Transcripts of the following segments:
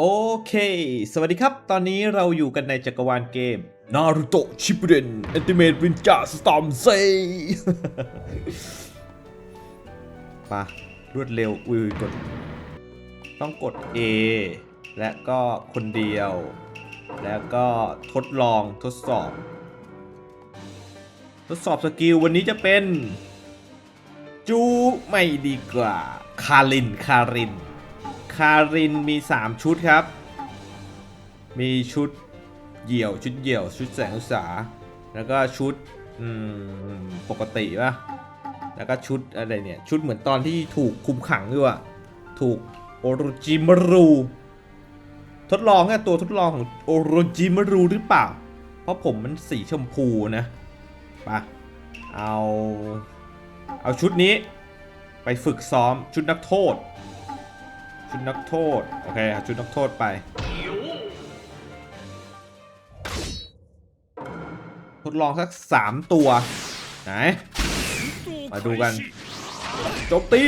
โอเค สวัสดีครับ ตอนนี้เราอยู่กันในจักรวาลเกม Naruto Shippuden Ultimate Ninja Storm z ปะรวดเร็วอุ้ยกด ต้องกด A และก็คนเดียว แล้วก็ทดลองทดสอบ ทดสอบสกิลวันนี้จะเป็น จูไม่ดีกว่า คาริน คาริน คารินมี 3 ชุดครับ มีชุดเหยี่ยวชุดเหยี่ยว ชุดแสงอุตสาแล้วก็ชุดปกติป่ะแล้วก็ชุดอะไรเนี่ย ชุดเหมือนตอนที่ถูกคุมขังด้วยอะถูกโอโรจิมารูทดลองแค่ตัวทดลองของโอโรจิมารูหรือเปล่า เพราะผมมันสีชมพูนะปะเอา เอาชุดนี้ ไปฝึกซ้อมชุดนักโทษ ชุดนักโทษ โอเคเอาชุดนักโทษไป ทดลองสักสามตัว ไหน มาดูกันโจมตี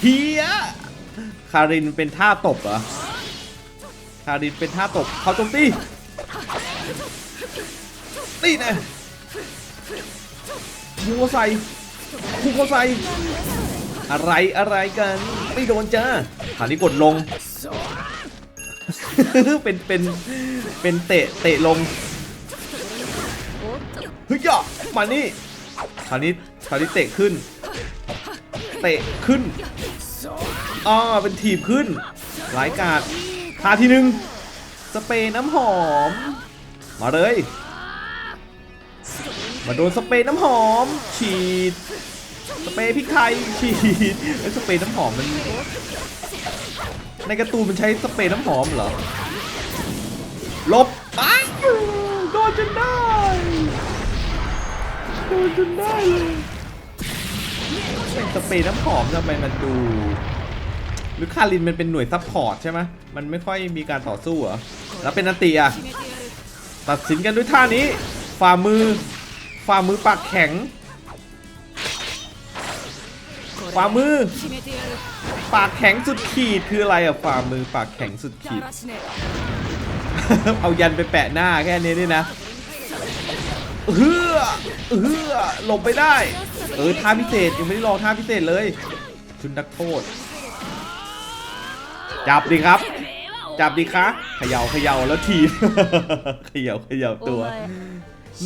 เฮียคารินเป็นท่าตบเหรอ คารินเป็นท่าตบเขาโจมตีตีนะยิงเขาใส่พุ่เขาใส่ อะไรอะไรกันไม่โดนจ้าคราวนี้กดลง เป็นเป็นเป็นเตะเตะลงเฮ้ยอะมานี่คราวนี้คราวนี้เตะขึ้น เตะขึ้นอ่าเป็นถีบขึ้นหลายกาดท่าที่หนึ่งสเปรย์น้ำหอม มาเลย มาโดนสเปรย์น้ำหอม ฉีด สเปรย์พริกไทยฉีดไอ้สเปรย์น้ำหอมมัน ในการ์ตูนมันใช้สเปรย์น้ำหอมเหรอลบไปโดนจนได้โดนจนได้เลยเป็นสเปรย์น้ำหอมทำไมมันดู หรือคารินมันเป็นหน่วยซัพพอร์ตใช่ไหมมันไม่ค่อยมีการต่อสู้เหรอแล้วเป็นนันติอะตัดสินกันด้วยท่านี้ ฝ่ามือ ฝ่ามือปากแข็ง ฝ่ามือ ปากแข็งสุดขีดคืออะไรอะฝ่ามือปากแข็งสุดขีด เอายันไปแปะหน้าแค่นี้นี่นะเฮือเฮือหลบไปได้ เออท่าพิเศษยังไม่ได้ลองท่าพิเศษเลยชุดนักโทษ จับดิครับ จับดิคะเขย่าเขย่าแล้วทีเขย่าเขย่าตัว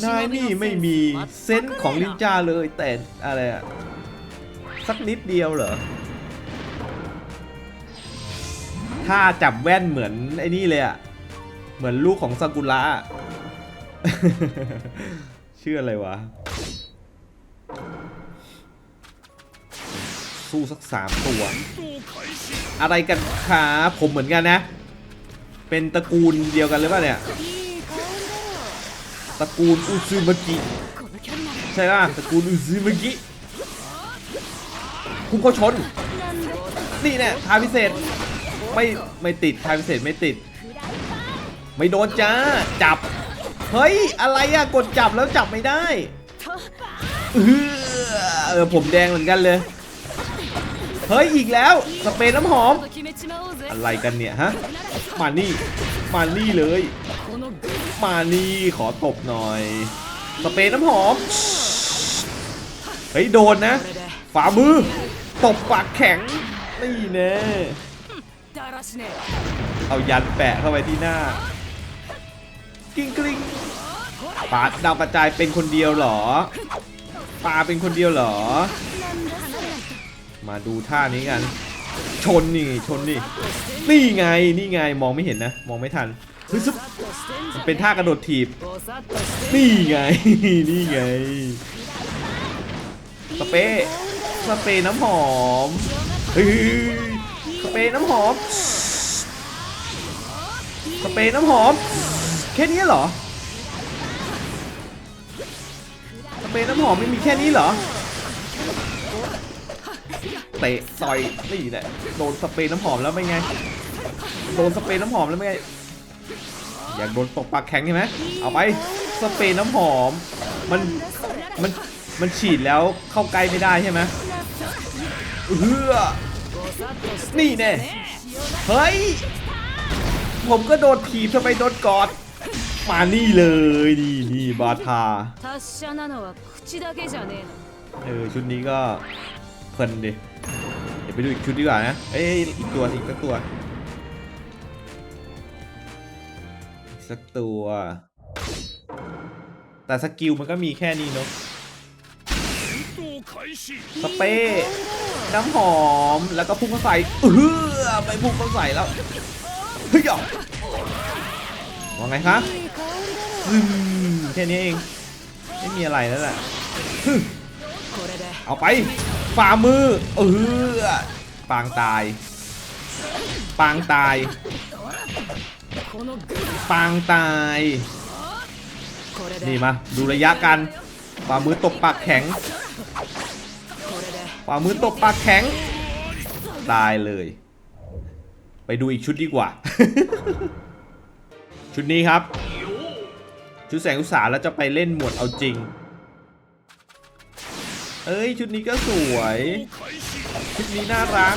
นายนี่ไม่มีเซนส์ของลินจาเลยแต่อะไรอะ สักนิดเดียวเหรอถ้าจับแว่นเหมือนไอ้นี่เลยอะเหมือนลูกของซากุระอะชื่ออะไรวะ สู้สักสามตัว อะไรกันขาผมเหมือนกันนะ เป็นตระกูลเดียวกันหรือเปล่าเนี่ย ตระกูลอุซึมากิ ใช่ป่ะ ตระกูลอุซึมากิ พุ่งเขาชน นี่แน่ทางพิเศษ ไม่ไม่ติดทางพิเศษไม่ติด ไม่โดนจ้า จับ เฮ้ย อะไรอะกดจับแล้วจับไม่ได้เออผมแดงเหมือนกันเลย เฮ้ย อีกแล้วสเปรย์น้ำหอม อะไรกันเนี่ยฮะ มานี่ มานี่เลย มานี่ขอตบหน่อย สเปรย์น้ำหอม เฮ้ย โดนนะ ฝ่ามือ ตบปากแข็งนี่แน่เอายันแปะเข้าไปที่หน้า กิ้งกลิ้งปาดดาวกระจายเป็นคนเดียวเหรอปาเป็นคนเดียวเหรอ มาดูท่านี้กัน ชนนี่ชนนี่นี่ไงนี่ไงมองไม่เห็นนะ มองไม่ทันเฮ้ยซุปมันเป็นท่ากระโดดถีบ นี่ไง นี่ไงสเปรย์ สเปรย์น้ำหอมเฮ้ยสเปรย์น้ำหอม สเปรย์น้ำหอม แค่นี้เหรอ สเปรย์น้ำหอมไม่มีแค่นี้เหรอ เตะต่อยนี่แหละโดนสเปรย์น้ำหอมแล้วเป็นไง โดนสเปรย์น้ำหอมแล้วเป็นไง อยากโดนตบปากแข็งใช่ไหมเอาไป สเปรย์น้ำหอม มัน มัน มันฉีดแล้วเข้าใกล้ไม่ได้ใช่ไหม เฮือนี่แน่เฮ้ย ผมก็โดนถีบทำไมโดนกอด มานี่เลยนี่นี่บาทาเออชุดนี้ก็เพลินดิ เดี๋ยวไปดูอีกชุดดีกว่านะ เอ้ยอีกตัวอีกสักตัวสักตัว แต่สกิลมันก็มีแค่นี้เนาะ สเปรย์น้ำหอมแล้วก็พุ่งเข้าใส่เออไปพุ่งเข้าใส่แล้วเฮ้ยว่าไงคะอืมแค่นี้เองไม่มีอะไรแล้วแหละเอาไปฝ่ามือเออปางตาย ปางตาย ปางตาย นี่มาดูระยะกันฝ่ามือตบปากแข็ง ขวามือตกปากแข็ง ตายเลย ไปดูอีกชุดดีกว่า ชุดนี้ครับ ชุดแสงอุตสาหแล้วจะไปเล่นหมวดเอาจริง เอ้ย ชุดนี้ก็สวย ชุดนี้น่ารัก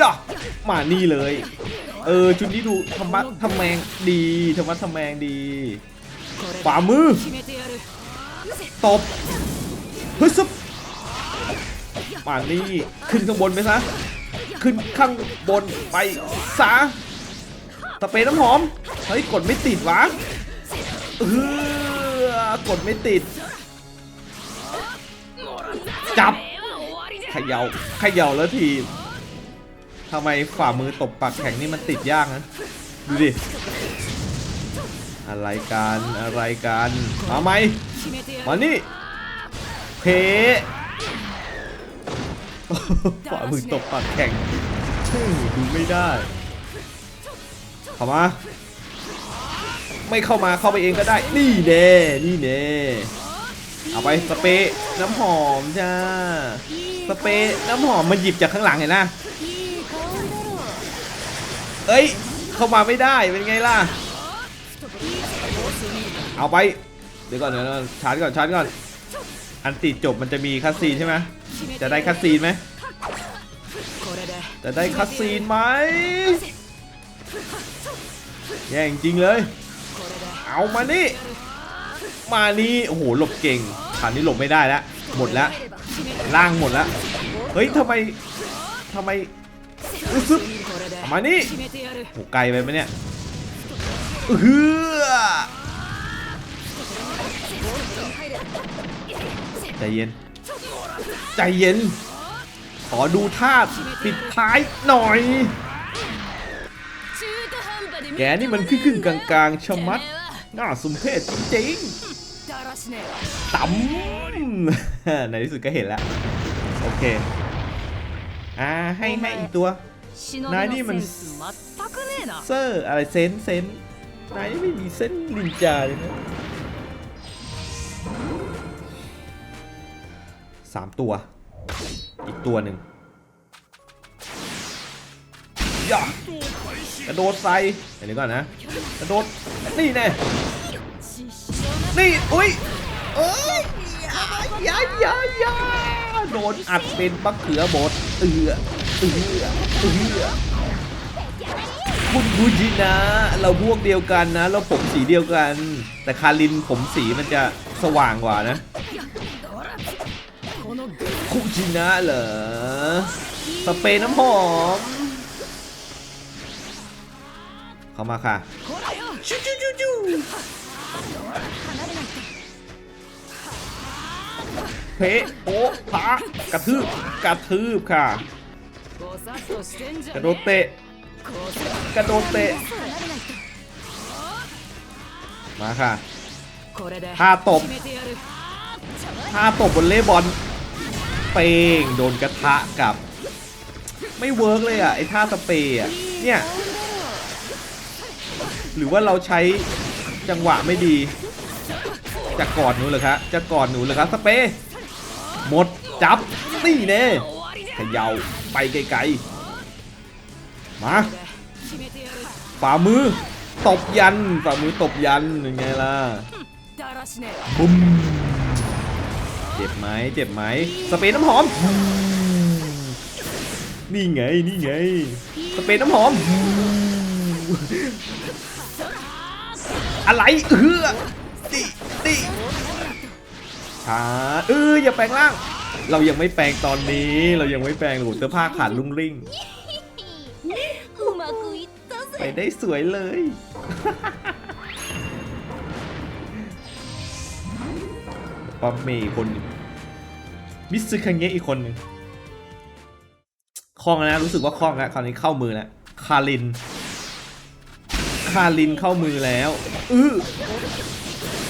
ย่ามานี่เลย เออ ชุดนี้ดูธรรมะทำแมงดีธรรมะทำแมงดีฝ่ามือ ตบเฮ้ยซุบมานี่ขึ้นข้างบนไปซะ ขึ้นข้างบนไปซะสเปรย์น้ำหอม เฮ้ย กดไม่ติดวะเออกดไม่ติด จับขย่าขย่าแล้วทีทำไมฝ่ามือตบปากแข็งนี่มันติดยากนะ ดูดิ อะไรกันอะไรกันมาไหมมานี่เพฝ่ามือตกปัดแข่งดูไม่ได้เข้ามา ไม่เข้ามาเข้าไปเองก็ได้ นี่เน่นี่เน่เอาไปสเปรน้ำหอมจ้าสเปรน้ำหอมมาหยิบจากข้างหลังเห็นนะเอ้ย เข้ามาไม่ได้เป็นไงล่ะ เอาไป เดี๋ยวก่อนเดี๋ยวชาร์จก่อนชาร์จก่อน อันติจบมันจะมีคัสซีนใช่ไหมจะได้คัสซีนไหมจะได้คัสซีนไหมแย่จริงเลย เอามานี่ มานี่โอ้โหหลบเก่งฐานนี้หลบไม่ได้แล้วหมดแล้วล่างหมดแล้วเฮ้ยทำไมทำไมอู้ซึบมานี่โหไกลไปไหมเนี่ยเฮือ ใจเย็น ใจเย็น ขอดูท่าปิดท้ายหน่อย แกนี่มันขึ้นกลางๆชะมัด น่าสมเพชจริงต่ำในที่สุดก็เห็นแล้ว โอเค อ่า ให้ให้อีกตัวนายนี่มันเซอร์อะไรเซนเซนนายนี่ไม่มีเซ้นลินจาเลยนะ สามตัว อีกตัวหนึ่งย่ากระโดดใส่เดี๋ยวนี้ก่อนนะ กระโดด นี่แน่นี่ อุ้ยเอ้ยยายาอยาโดนอัดเป็นมะเขือบดเอือเอือเอือ คุณบูจินะ เราพวกเดียวกันนะ เราผมสีเดียวกัน แต่คารินผมสีมันจะสว่างกว่านะคุจินะเหรอ สเปรย์น้ำหอม เข้ามาค่ะจูจูจูจูเพะโอ้ะปะกระทืบ กระทืบค่ะ กระโดดเตะ กระโดดเตะ มาค่ะท่าตบท่าตบบนเล่บอลเปงโดนกระทะกับ ไม่เวิร์กเลยอะไอ้ท่าสเปย์อะเนี่ย หรือว่าเราใช้จังหวะไม่ดี จะกอดหนูเหรอครับจะกอดหนูเหรอครับสเปย์หมดจับตีเน่ขยาไปไกล มาฝ่ามือตบยันฝ่ามือตบยันยังไงล่ะบุ้มเจ็บไหมเจ็บไหมสเปรย์น้ำหอม นี่ไงนี่ไงสเปรย์น้ำหอม อะไรเออติติชาเอออย่าแปลงร่าง เรายังไม่แปลงตอนนี้ เรายังไม่แปลงหนูเสื้อผ้าขาดลุ่งริ่ง うまくいった ไป ぜ ได้สวยเลย ป๊อปเมย์อีกคนหนึ่งมิสซึคังเงะอีกคนหนึ่งคล่องแล้วนะรู้สึกว่าคล่องแล้วคราวนี้เข้ามือแล้วคาริน คารินเข้ามือแล้วอือ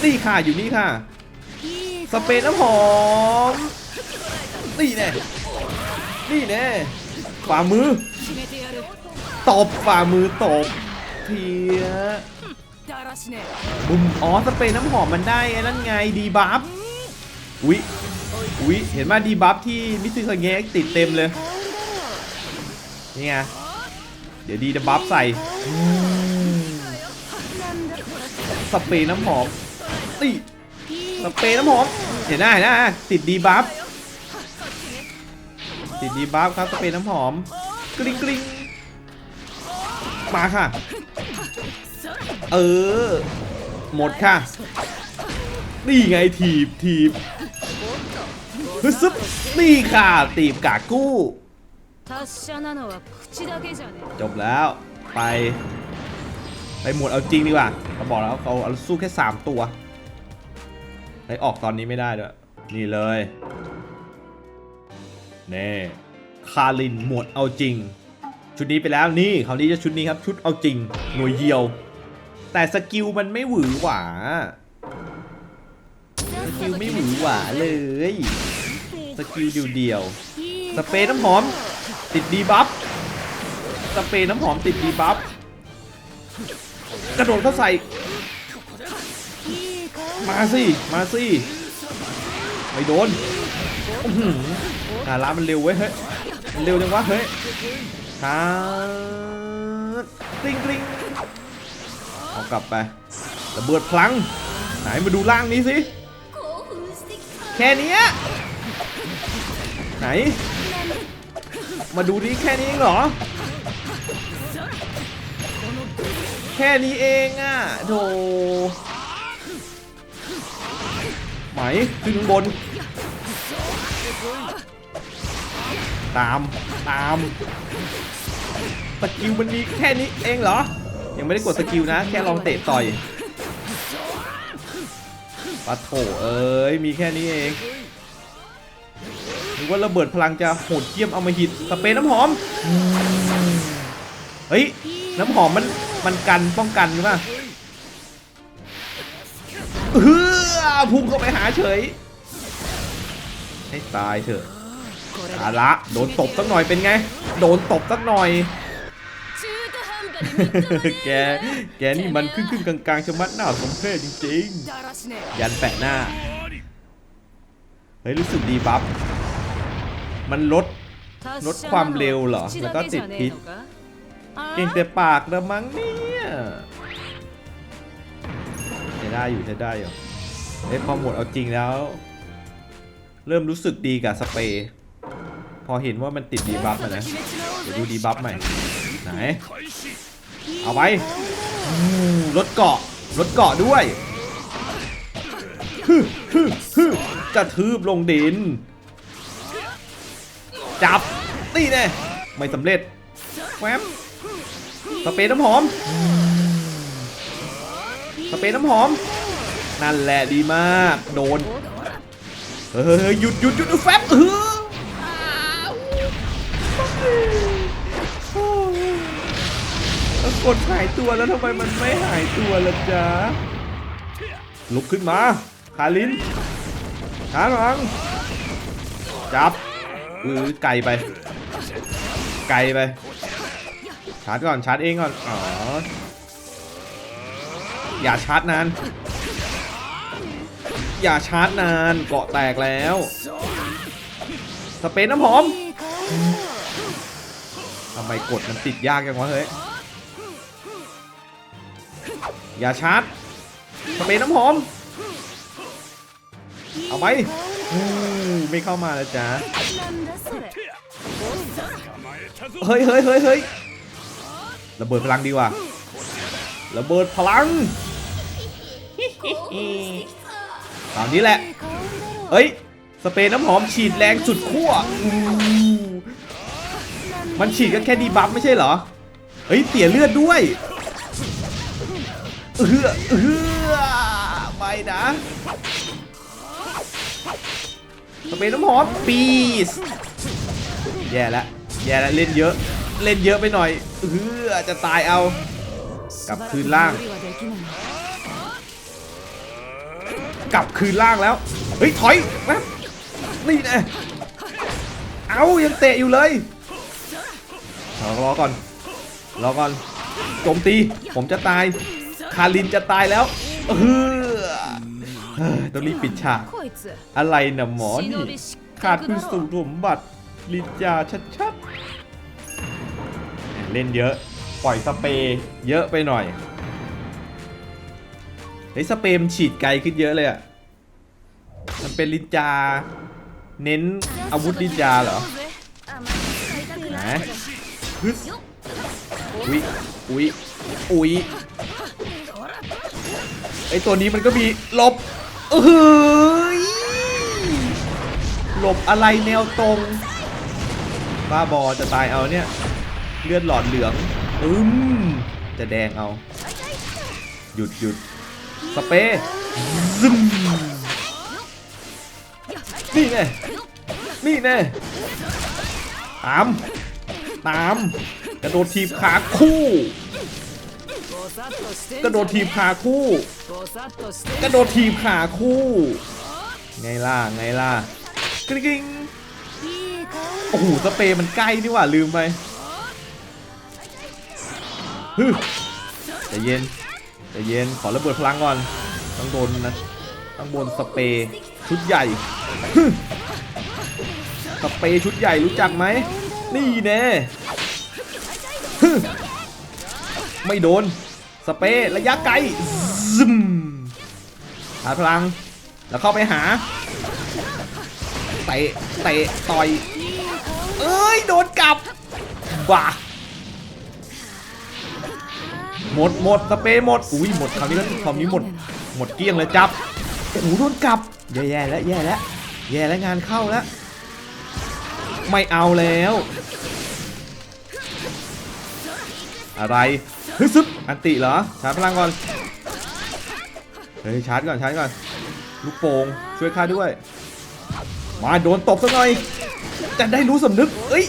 นี่ค่ะอยู่นี่ค่ะ สเปรย์น้ำหอม นี่แน่ นี่แน่ฝ่ามือ 決めてやる ตบฝ่ามือตบเพียบุมอ๋อสเปรย์น้ำหอมมันได้ไอ้นั่นไงดีบัฟอุ๊ยอุ๊ยเห็นไหมดีบัฟที่มิสซึคาเงะติดเต็มเลยนี่ไงเดี๋ยวดีดบัฟใส่สเปรย์น้ำหอมติสเปรย์น้ำหอมเห็นหน้าเห็นหน้าติดดีบัฟติดดีบัฟครับสเปรย์น้ำหอมกริ๊งกริ๊ง มาค่ะ เออ หมดค่ะ นี่ไงถีบถีบฮึซึบนี่ค่ะ ตีบกากู้ จบแล้ว ไป ไปหมดเอาจริงดีกว่าเขาบอกแล้วเขาเอาสู้แค่ 3 ตัวไอออกตอนนี้ไม่ได้ด้วย นี่เลยน่คารินหมดเอาจริง ชุดนี้ไปแล้วนี่คราวนี้จะชุดนี้ครับชุดเอาจริงหน่วยเยียว แต่สกิลมันไม่หวือหวาสกิลไม่หวือหวาเลยสกิลเดียวๆสเปรย์น้ำหอมติดดีบัฟสเปรย์น้ำหอมติดดีบัฟกระโดดเข้าใส่ มาสิมาสิไม่โดนอื้อหืออาร้ามันเร็วเว้ยเฮ้ยเร็วจังวะเฮ้ย ชร์จกริงกริงเอากลับไประเบิดพลัง ไหนมาดูล่างนี้สิ แค่นี้ไหน มาดูนี้แค่นี้เหรอ แค่นี้เองอะโถไหมขึ้นบน ตามตามสกิลมันมีแค่นี้เองเหรอ ยังไม่ได้กดสกิลนะ แค่ลองเตะต่อยปะโถเอ้ยมีแค่นี้เองนึกว่าระเบิดพลังจะโหดเยี่ยมเอามาหิตสเปรย์น้ำหอมเฮ้ยน้ำหอมมันมันกันป้องกันใช่ปะเฮือพุ่งเข้าไปหาเฉยให้ตายเถอะ อาละโดนตบสักหน่อยเป็นไง โดนตบสักหน่อย แก แกนี่มันครึ่งๆกลางๆชะมัดหน้าสมเพศจริงๆ ยันแปะหน้า เฮ้ย รู้สึกดีบัฟ มันลด ลดความเร็วเหรอ แล้วก็ติดพิษ เก่งแต่ปากละมั้งเนี่ยใช้ได้อยู่ใช้ได้อยู่เอ้ยพอหมดเอาจริงแล้ว เริ่มรู้สึกดีกับสเปรย์ พอเห็นว่ามันติดดีบัฟอะนะ เดี๋ยวดูดีบัฟใหม่ ไหน เอาไปอู้ลดเกาะลดเกาะด้วยฮึฮึฮึกระทืบลงดิน จับนี่แน่ไม่สำเร็จแวมสเปรย์น้ำหอม สเปรย์น้ำหอม นั่นแหละดีมาก โดน เฮ้ยหยุดหยุดหยุดแฟบเอ กดหายตัวแล้วทำไมมันไม่หายตัวล่ะจ๊ะลุกขึ้นมาคาลินหาหลังจับอือไกลไป ไกลไป ชาร์จก่อนชาร์จเองก่อน อ๋อ อย่าชาร์จนาน อย่าชาร์จนานเกาะแตกแล้ว สเปรย์น้ำหอมทำไมกดมันติดยากจังวะเฮ้ย อย่าชาร์จสเปรย์น้ำหอม เอาไหมไม่เข้ามาแล้วจ้าเฮ้ยเฮ้ยเฮ้ยเฮ้ยระเบิดพลังดีกว่าระเบิดพลังตอนนี้แหละ เฮ้ย สเปรย์น้ำหอมฉีดแรงสุดขั้วมันฉีดก็แค่ดีบัฟไม่ใช่เหรอ เฮ้ยเสียเลือดด้วย เอือเอือไปนะสเปนน้ำหอมปีสแย่แล้วแย่แล้วเล่นเยอะ เล่นเยอะไปหน่อยเอือจะตายเอา กลับคืนล่าง กลับคืนล่างแล้ว เฮ้ย ถอยแป๊บนี่นะเอายังเตะอยู่เลยรอก่อน รอก่อน โจมตี ผมจะตาย คารินจะตายแล้วเออต้องรีบปิดฉาก อะไรนะหมอนี่ ขาดคุณสูตรสมบัตรลินจาชัดๆ เล่นเยอะ ปล่อยสเปย์เยอะไปหน่อยเฮ้ยสเปรมฉีดไกลขึ้นเยอะเลยอะ มันเป็นลินจา เน้นอาวุธลินจาเหรอนะอุ๊ยอุ๊ยอุ้ย ไอตัวนี้มันก็มีหลบเฮ้ยหลบอะไรแนวตรงบ้าบอจะตายเอาเนี่ย เลือดหลอดเหลืองอืมจะแดงเอา หยุดหยุดสเปซซึนี่ไงนี่ไงสตาม ตาม กระโดดทีบขาคู่ กระโดดทีบขาคู่กระโดดทีบขาคู่ ไงล่ะไงล่ะกริ๊งโอ้โหสเปรย์มันใกล้นี่หว่าลืมไปฮึใจเย็นใจเย็นขอระเบิดพลังก่อนต้องโดนนะต้องโดนสเปรย์ชุดใหญ่สเปรย์ชุดใหญ่รู้จักไหมนี่แน่ไม่โดน สเปรย์ระยะไกลซึมหาพลัง แล้วเข้าไปหาเตะเตะต่อย เอ้ย โดนกลับบ้าหมดหมดสเปรย์หมด อุ้ยหมดคราวนี้ก็คราวนี้หมด หมดเกลี้ยงเลยจับโอ้โหโดนกลับแย่แย่แล้วแย่แล้วแย่แล้วงานเข้าแล้วไม่เอาแล้ว อะไร ฮึซึบอันติเหรอ ชาร์จพลังก่อน เฮ้ย ชาร์จก่อน ชาร์จก่อน ลูกโป่งช่วยข้าด้วย มาโดนตบซะหน่อย จะได้รู้สำนึก เอ้ย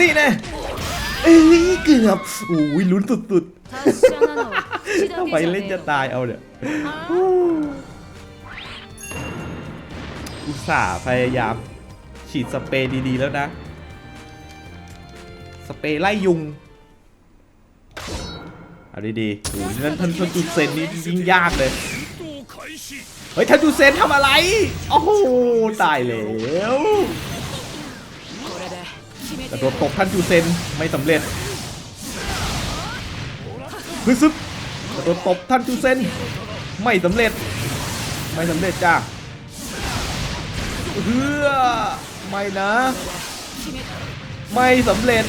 นี่แน่เอ้ย เกือบอุ้ยลุ้นสุดๆทำไมเล่นจะตายเอาเนี่ยอุตส่าห์พยายามฉีดสเปรย์ดีๆแล้วนะ สเปรย์ไล่ยุงเอาดีๆโอ้ยนั่นท่านท่านจูเซนนี่ยิ่งยากเลย เฮ้ยท่านจูเซนทำอะไร โอ้โห ตายแล้วแต่โดนตกท่านจูเซนไม่สำเร็จฮึซึบโดนตบท่านจูเซนไม่สำเร็จ ไม่สำเร็จจ้าเฮ้อไม่นะ ไม่สำเร็จ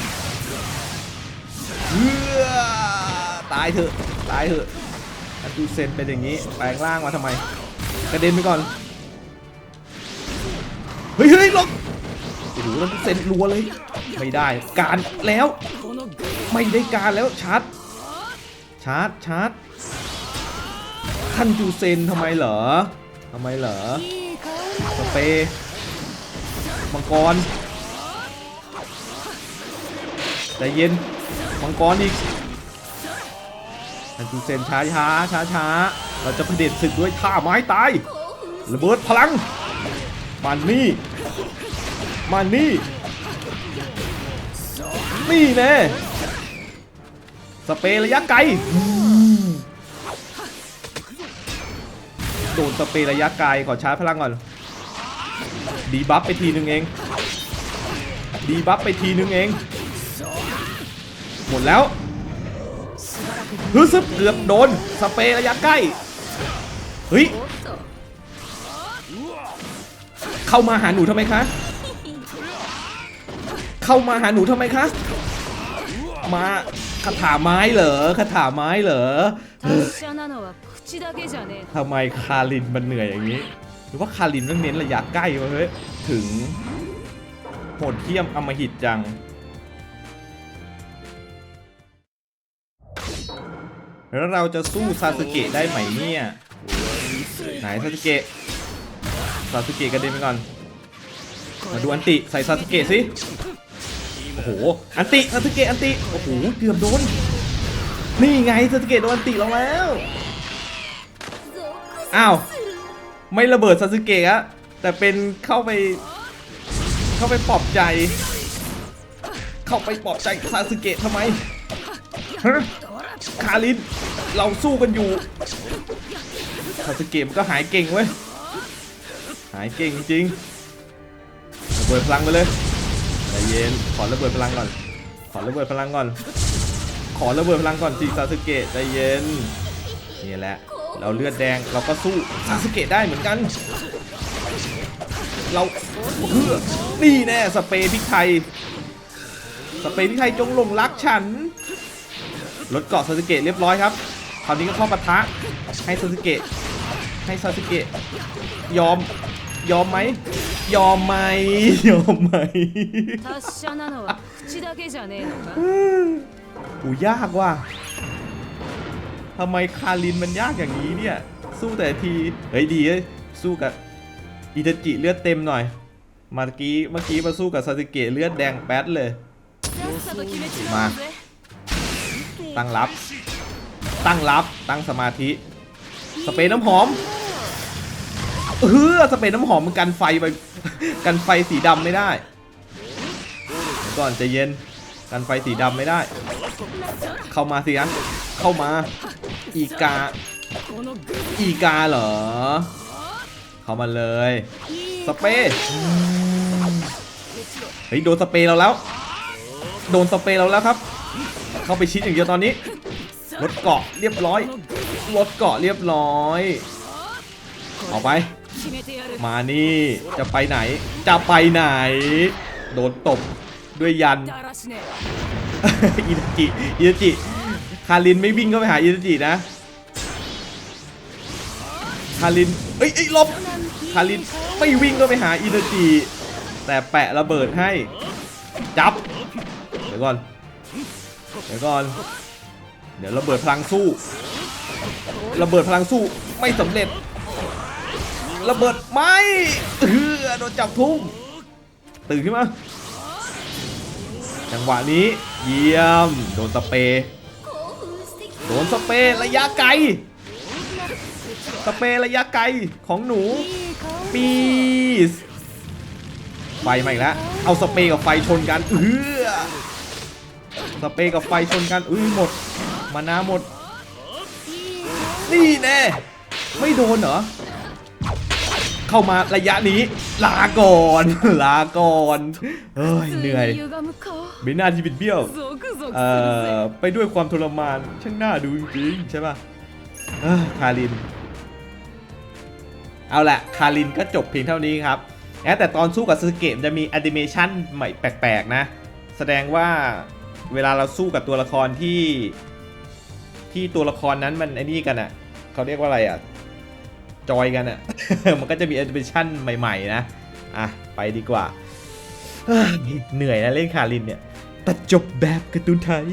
ตายเถอะ ตายเถอะอาตูเซนเป็นอย่างนี้ แปลงร่างมาทำไม กระเด็นไปก่อน เฮ้ยเฮ้ยหลงโอ้โหอาตูเซนรัวเลย ไม่ได้ การแล้ว ไม่ได้การแล้วชาร์จ ชาร์จ ชาร์จท่านจูเซนทำไมเหรอทำไมเหรอสเปย์มังกรใจเย็น มังกรอีกท่านจูเซนช้าช้าช้าช้าเราจะเผด็จศึกด้วยท่าไม้ตายระเบิดพลังมันนี่มันนี่นี่แน่สเปรย์ระยะไกลโดนสเปรย์ระยะไกลขอชาร์จพลังก่อนดีบัฟไปทีนึงเองดีบัฟไปทีนึงเอง หมดแล้วฮึซึบเกือบโดน สเปรย์ระยะใกล้ เฮ้ย เข้ามาหาหนูทำไมคะ เข้ามาหาหนูทำไมคะ มาคาถาไม้เหรอคาถาไม้เหรอทำไมคารินมันเหนื่อยอย่างนี้ หรือว่าคารินมันเน้นระยะใกล้วะเฮ้ย ถึงโหดเที่ยมอมหิตจัง แล้วเราจะสู้ซาสึเกะได้ไหมเนี่ยไหนซาสึเกะซาสึเกะกระเด็นไปก่อนมาดูอันติใส่ซาสึเกะสิโอ้โหอันติซาสึเกะอันติโอ้โหเกือบโดนนี่ไงซาสึเกะโดนอันติเราแล้วอ้าวไม่ระเบิดซาสึเกะอะแต่เป็นเข้าไป เข้าไปปลอบใจ เข้าไปปลอบใจซาสึเกะทำไมฮะ คาริน เราสู้กันอยู่ซาสเกมันก็หายเก่งเว้ย หายเก่งจริงระเบิดพลังไปเลยใจเย็น ขอระเบิดพลังก่อน ขอระเบิดพลังก่อน ขอระเบิดพลังก่อนสิซาสึเกะใจเย็น นี่แหละ เราเลือดแดงเราก็สู้ซาสึเกะได้เหมือนกัน เราเพื่อนี่แน่สเปรย์พริกไทย สเปรย์พริกไทยจงหลงรักฉัน ลดเกาะซาสึเกะเรียบร้อยครับคราวนี้ก็เข้าปะทะให้ซาสึเกะให้ซาสึเกะยอมยอมไหมยอมไหมยอมไหมอูยากว่ะทำไมคารินมันยากอย่างนี้เนี่ย สู้แต่ที เฮ้ยดีสู้กับอิตาจิเลือดเต็มหน่อย เมื่อกี้เมื่อกี้มาสู้กับซาสึเกะเลือดแดงแป๊ดเลย มา ตั้งรับ ตั้งรับ ตั้งสมาธิ สเปรย์น้ำหอมเฮ้อสเปรย์น้ำหอมมันกันไฟไป กันไฟสีดำไม่ได้ ก่อนจะเย็น กันไฟสีดำไม่ได้ เข้ามาสินะเข้ามา อีกา อีกาเหรอ เข้ามาเลย สเปรย์เฮ้ยโดนสเปรย์เราแล้ว โดนสเปรย์เราแล้วครับ เข้าไปชิดอย่างเดียวตอนนี้ลดเกาะเรียบร้อยลดเกาะเรียบร้อยเอาไป มานี่จะไปไหน จะไปไหน โดนตบด้วยยันอินจิอินจิคารินไม่วิ่งเข้าไปหาอินจินะคารินเอ้ยเอ้ลบคารินไม่วิ่งเข้าไปหาอินจิแต่แปะระเบิดให้ จับเดี๋ยวก่อน เดี๋ยวก่อน เดี๋ยวระเบิดพลังสู้ ระเบิดพลังสู้ไม่สำเร็จ ระเบิดไม่เออโดนจับทุ่มตื่นขึ้นมา จังหวะนี้เยี่ยม โดนสเปร์โดนสเปร์ระยะไกล สเปร์ระยะไกลของหนู ปีสไฟมาอีแล้ว เอาสเปร์กับไฟชนกัน เออ สเปกับไฟชนกัน อุ้ยหมด มานาหมด นี่แน่ ไม่โดนเหรอ เข้ามาระยะนี้ ลาก่อน ลาก่อนเอ้ย เหนื่อยบิน่าที่บิดเบี้ยว เอ่อ ไปด้วยความทรมาน ช่างน่าดูจริงใช่ป่ะคาริน เอาละคารินก็จบเพียงเท่านี้ครับแต่ตอนสู้กับซูเกะจะมีแอนิเมชันใหม่แปลกๆนะ แสดงว่า เวลาเราสู้กับตัวละครที่ที่ตัวละครนั้นมันไอ้นี่กันอะ่ะเขาเรียกว่าอะไรอะ่ะจอยกันอะ่ะ มันก็จะมีแอนิเมชันใหม่ ๆ นะ อะ ไปดีกว่า เหนื่อยนะเล่นคารินเนี่ยตัดจบแบบการ์ตูนไทย